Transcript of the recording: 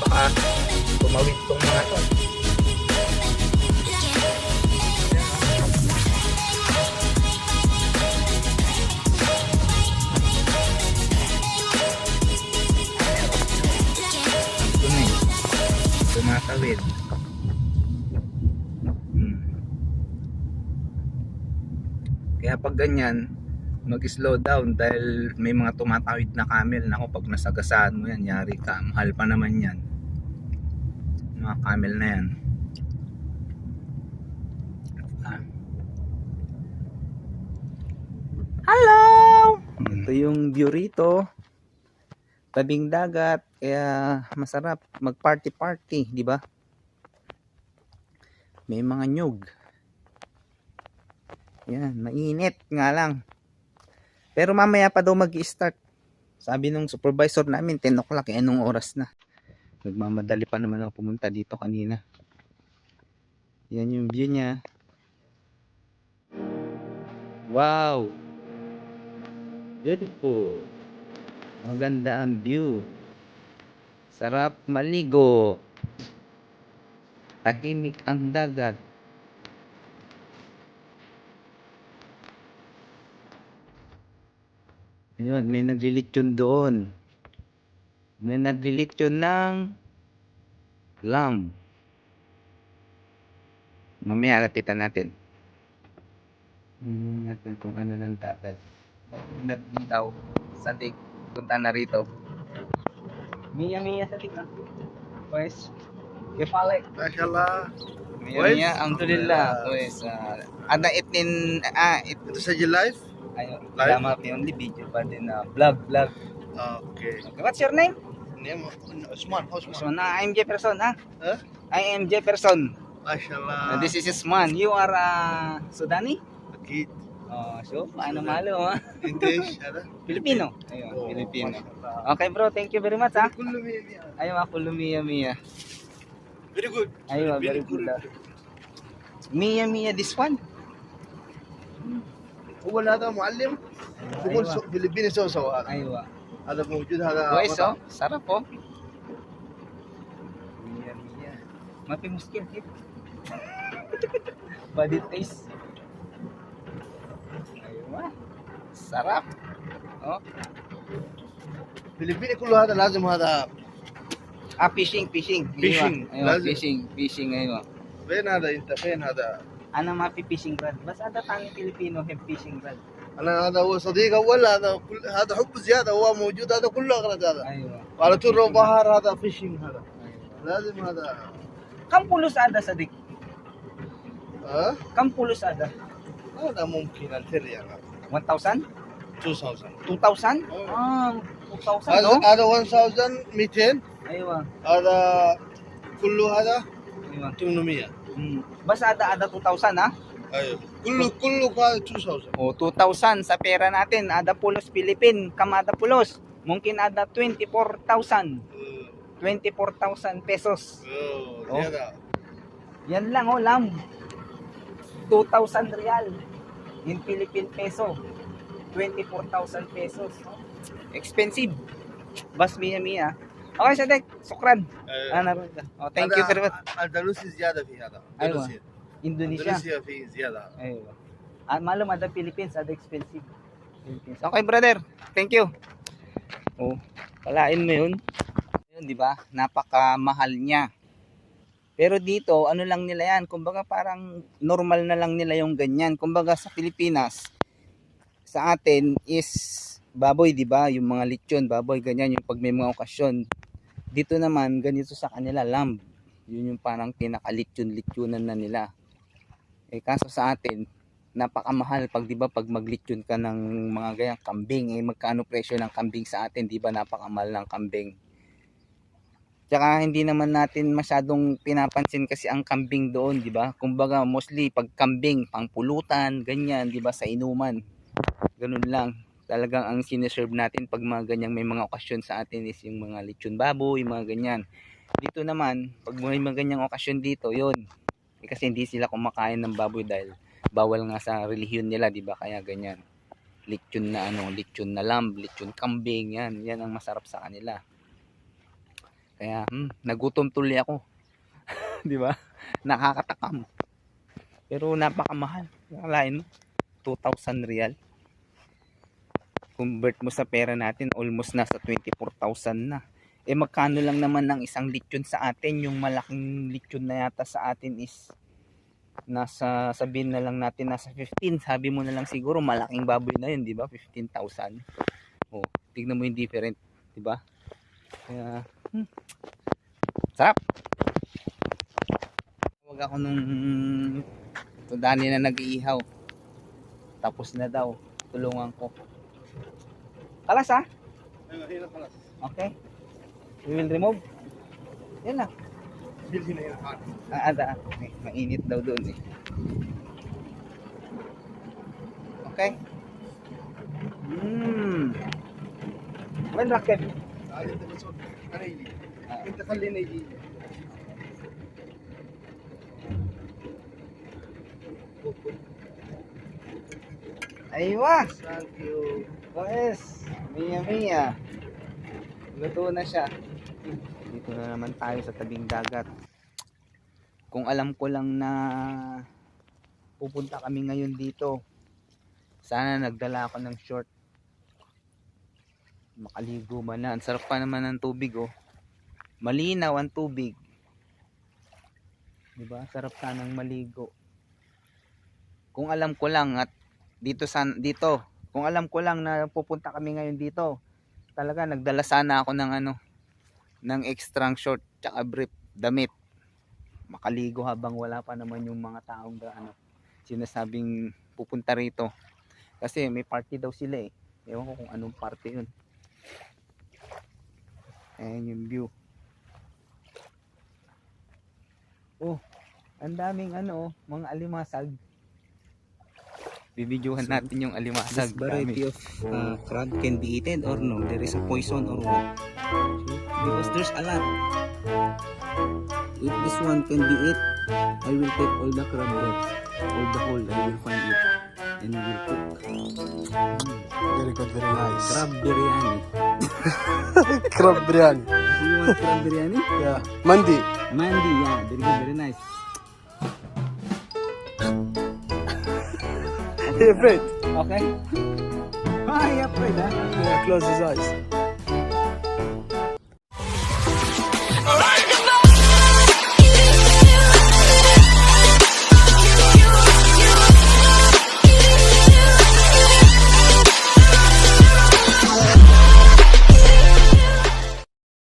baka tumawid tong mga to. Tumatawid. Hmm. Kaya pag ganyan, mag-slow down dahil may mga tumatawid na camel. Nako, pag nasagasaan mo yan, yari ka. Mahal pa naman yan. Mga camel na yan. Ah. Hello! Ito yung view rito. Tabing dagat. Kaya masarap mag-party-party, di ba? May mga nyug. Yan, mainit nga lang. Pero mamaya pa daw mag-start. Sabi nung supervisor namin, 10 o'clock. Eh, anong oras na? Nagmamadali pa naman ako pumunta dito kanina. Yan yung view niya. Wow! Beautiful! Maganda ang view. Sarap maligo. Tahimik ang dagat. Ayun, may naglilitsyon doon. May naglilitsyon ng lamb. Mamaya lapitan natin. Tingnan natin kung ano ng dapat. Nagbitaw. Sadik. Punta na rito. Mia Mia sadik na. Pues. Masyaallah. Pues, Mia, alhamdulillah. Pues, uh, ada itin, ah, it, Itu saja live? Live? lama pa only video pa din na vlog, vlog. Oke. Okay, what's your name? Ini Usman, Usman. So, na I'm Jefferson, ha? Huh? I am Jefferson. Masyaallah. Uh, this is Isman. You are uh, Sudani? Akid. Oh, so, paano malo, ha? English ada? Filipino. Ayun, Oh, Filipino. Okay, bro. Thank you very much, ha? Kullu media. Ayun, ako Mia Mia. Very good. Ayun, very good. ah. Mia Mia, this one? هو هذا معلم بقول أيوة. سو- فلبيني سوا سوا هذا Aywa. هذا موجود هذا Guys, oh. مطعم. Sarap, oh. Mia Mia. Mapi muskil, kid. Body taste. Ayun, ah. Sarap. Oh. فلبيني كله هذا لازم هذا Ah, fishing, fishing. Fishing. Ayun, ayun, fishing, fishing ngayon. oh. فين هذا انت فين هذا Ano mapi fishing rod? Bas ada tanging Pilipino have fishing rod. انا هذا هو صديق اول هذا كل هذا حب زياده هو موجود هذا كله اغرض هذا Ayun. على طول لو بحر هذا فيشنج هذا لازم هذا Kam pulos ada sadik. ها Kam pulos ada. هذا ممكن الفر يعني 1,000? 2000 2000? Oh. Ah, 2,000 no? هذا هذا 1200 अरे और कुल्लू आधा टिमनुमिया बस ada ada 2000 ha ah? Ayo. Kullu kullu ka 2000. Oh, 2000 sa pera natin, ada pulos Pilipin, kamada pulos. Mungkin ada 24,000. Uh. 24,000 pesos. Uh, oh. oh. Yada. Yan lang oh, lam. 2,000 real in Philippine peso. 24,000 pesos. Expensive. Bas miya miya. Okay, Sadek. Sukran. أيوة. Ano rin. Oh, thank you very much. اندلسي زياده في هذا أيوة. اندلسي Indonesia. اندلسيا في زياده Ayun. Ah, malum ada Philippines, ada expensive. Philippines. Okay, brother. Thank you. Oh, palain mo 'yun. 'Yun, 'di ba? Napakamahal niya. Pero dito, ano lang nila 'yan, kumbaga parang normal na lang nila yung ganyan. Kumbaga sa Pilipinas, sa atin is baboy, 'di ba? Yung mga lechon, baboy, ganyan yung pag may mga okasyon. Dito naman ganito sa kanila, lamb. Yun yung parang pinaka-lechon-lechonan na nila. Eh kaso sa atin, napakamahal pag 'di ba pag maglitsyon ka ng mga gayang kambing, eh magkano presyo ng kambing sa atin, 'di ba? Napakamahal ng kambing. Tsaka hindi naman natin masyadong pinapansin kasi ang kambing doon, 'di ba? Kumbaga mostly pag kambing pangpulutan, ganyan, 'di ba, sa inuman. Ganun lang. Talagang ang sineserve natin pag mga ganyang may mga okasyon sa atin is yung mga lechon baboy, mga ganyan. Dito naman, pag may mga ganyang okasyon dito, yun. Eh, kasi hindi sila kumakain ng baboy dahil bawal nga sa relihiyon nila, di ba? Kaya ganyan. Lechon na ano, lechon na lamb, lechon kambing, yan. Yan ang masarap sa kanila. Kaya, hmm, nagutom tuloy ako. di ba? Nakakatakam. Pero napakamahal. Akalain mo, 2,000 real. Convert mo sa pera natin, almost nasa 24,000 na. Eh magkano lang naman ng isang lechon sa atin, yung malaking lechon na yata sa atin is nasa sabihin na lang natin nasa 15 sabi mo na lang siguro malaking baboy na yun di ba? 15,000 oh tignan mo yung different di ba? Kaya hmm, sarap! Wag ako nung tudani na nag-iihaw. Tapos na daw. Tulungan ko Kalas ha? Okay. We will remove. Yan na. Bilhin na yan. Ah, ah. ada. Eh, mainit daw doon eh. Okay. Hmm. When rocket? Ah, ito na so. Kanay. Ito sa linay. Eh. Aywa! Thank you. OS, Mia Mia. Luto na siya. Dito na naman tayo sa tabing dagat. Kung alam ko lang na pupunta kami ngayon dito, sana nagdala ako ng short. Makaligo man na. Ang sarap pa naman ng tubig oh. Malinaw ang tubig. 'Di ba? Sarap sana ng maligo. Kung alam ko lang at dito san dito kung alam ko lang na pupunta kami ngayon dito, talaga nagdala sana ako ng ano, ng extra short tsaka brief, damit. Makaligo habang wala pa naman yung mga taong da, ano, sinasabing pupunta rito. Kasi may party daw sila eh. Ewan ko kung anong party yun. Ayan yung view. Oh, ang daming ano, oh, mga alimasag. Bibidyohan natin yung alimasag. This variety of uh, crab can be eaten or no? There is a poison or what? Because there's a lot. If this one can be eat, I will take all the crab there. All the whole, I will find it. And will cook. Very good, very nice. Crab biryani. crab biryani. Do you want crab biryani? Yeah. Mandi. Mandi, yeah. Very good, very nice. Afraid. Okay? Ay, afraid ha? Yeah, close his eyes.